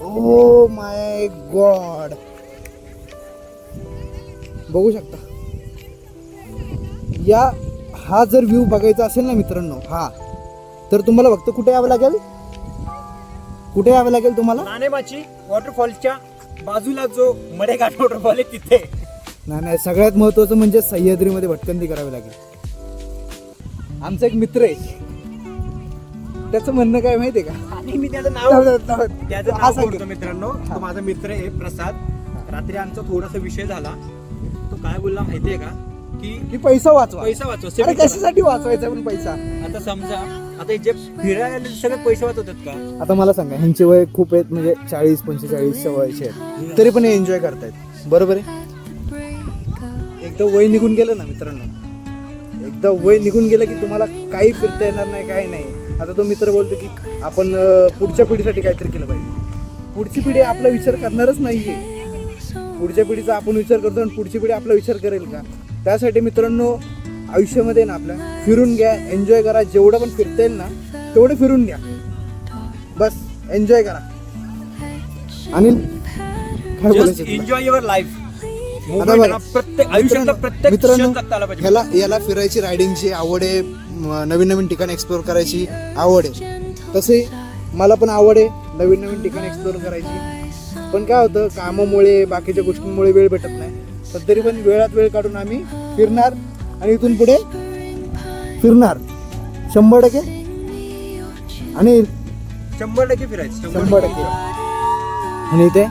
Oh my God बघू शकता. या हा जर व्ह्यू बघायचा असेल ना मित्रांनो हा. तर तुम्हाला फक्त कुठे यावं लागेल? कुठे यावं लागेल तुम्हाला? नाणेमाची वॉटरफॉलच्या बाजूला जो मडेघाट वॉटरफॉल आहे तिथे. नाही नाही सगळ्यात महत्वाचं म्हणजे सह्याद्रीमध्ये भटकंती करावी लागेल. आमचा एक मित्र आहे. त्याचं म्हणणं काय माहितीये का? आणि मी त्याचं नाव. त्याचं हा नाव. बोलतो मित्रांनो. तो माझा मित्र आहे प्रसाद. रात्री आमचा थोडासा विषय झाला. तो काय बोलला माहितीये का? की की पैसा वाचवा. पैसा वाचव. अरे. कशासाठी वाचवायचा पण पैसा? आता समजा आता हे जे फिरायला सगळे पैसे वाचवतात का? आता मला सांगा ह्यांचे वय खूप आहेत म्हणजे चाळीस पंचेचाळीस वयाचे आहेत. तरी पण एन्जॉय करतायत. बरोबर आहे? एकदा वय निघून गेलं ना मित्रांनो. एकदा वय निघून गेलं की तुम्हाला काही फिरता येणार नाही काही नाही. आता तो मित्र बोलतो की आपण पुढच्या पिढीसाठी काहीतरी केलं पाहिजे. पुढची पिढी आपला विचार करणारच नाहीये. पुढच्या पिढीचा आपण विचार करतो आणि पुढची पिढी आपला विचार करेल का? त्यासाठी मित्रांनो आयुष्यामध्ये ना आपल्या फिरून घ्या एन्जॉय करा. जेवढं पण फिरता येईल ना तेवढं फिरून घ्या. बस एन्जॉय करा. तुला? एन्जॉय युअर लाईफ प्रत्येक आयुष्यातला मित्रांनो- प्रत्येक मित्रांनो, ह्याला याला फिरायची रायडिंगची आवड आहे. नवीन नवीन ठिकाण एक्सप्लोर करायची आवड आहे. तसे मला पण आवड आहे नवीन नवीन ठिकाण एक्सप्लोर करायची. पण काय होतं कामामुळे बाकीच्या गोष्टींमुळे वेळ भेटत नाही. पण तरी पण वेळात वेळ काढून आम्ही फिरणार आणि इथून पुढे फिरणार. शंभर टक्के. आणि शंभर टक्के फिरायचं शंभर टक्के. आणि इथे?